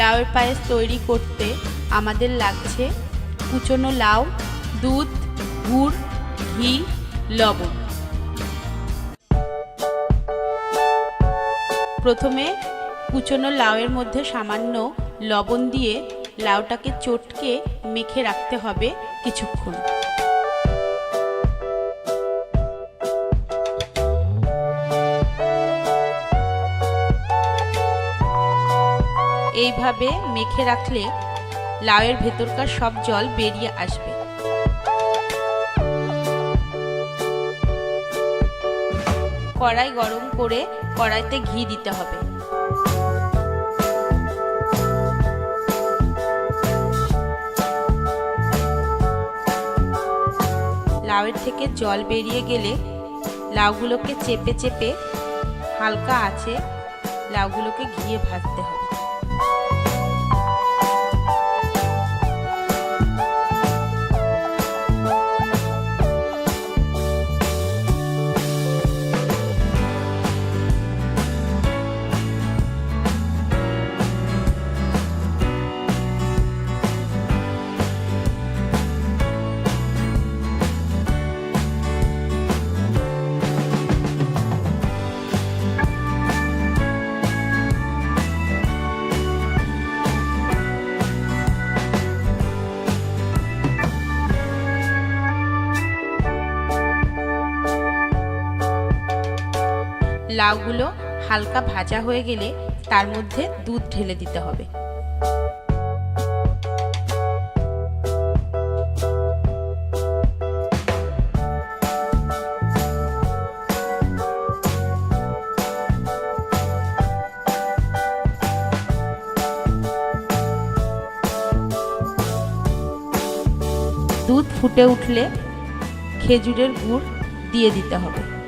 লাউয়ের পায়েস তৈরি করতে আমাদের লাগছে কুচনো লাউ, দুধ, গুড়, ঘি, লবণ। প্রথমে কুচনো লাউয়ের মধ্যে সামান্য লবণ দিয়ে লাউটাকে চটকে মেখে রাখতে হবে কিছুক্ষণ। এইভাবে মেখে রাখলে লাউয়ের ভেতরকার সব জল বেরিয়ে আসবে। কড়াই গরম করে কড়াইতে ঘি দিতে হবে। লাউয়ের থেকে জল বেরিয়ে গেলে লাউগুলোকে চেপে চেপে হালকা আছে লাউগুলোকে ঘিয়ে ভাজতে হবে। লাউগুলো হালকা ভাজা হয়ে গেলে তার মধ্যে দুধ ঢেলে দিতে হবে। দুধ ফুটে উঠলে খেজুরের গুড় দিয়ে দিতে হবে।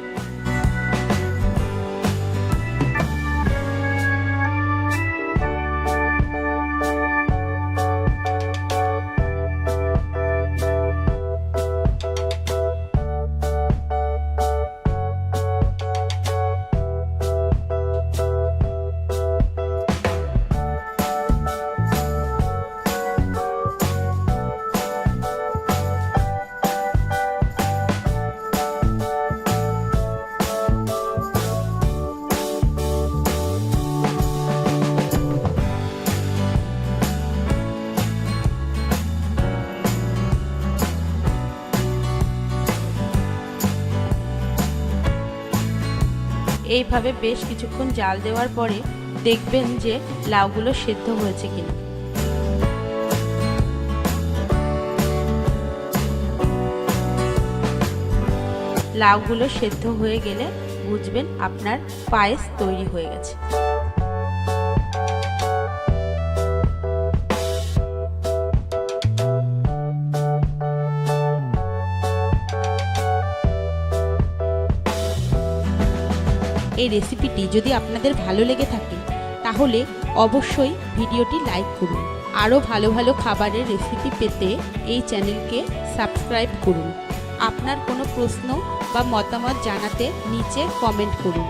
এইভাবে বেশ কিছুক্ষণ জাল দেওয়ার পরে দেখবেন যে লাউগুলো সেদ্ধ হয়েছে কিনা। লাউগুলো সেদ্ধ হয়ে গেলে বুঝবেন আপনার পায়েস তৈরি হয়ে গেছে। এই রেসিপিটি যদি আপনাদের ভালো লেগে থাকে, তাহলে অবশ্যই ভিডিওটি লাইক করুন। আরও ভালো ভালো খাবারের রেসিপি পেতে এই চ্যানেলকে সাবস্ক্রাইব করুন। আপনার কোনো প্রশ্ন বা মতামত জানাতে নিচে কমেন্ট করুন।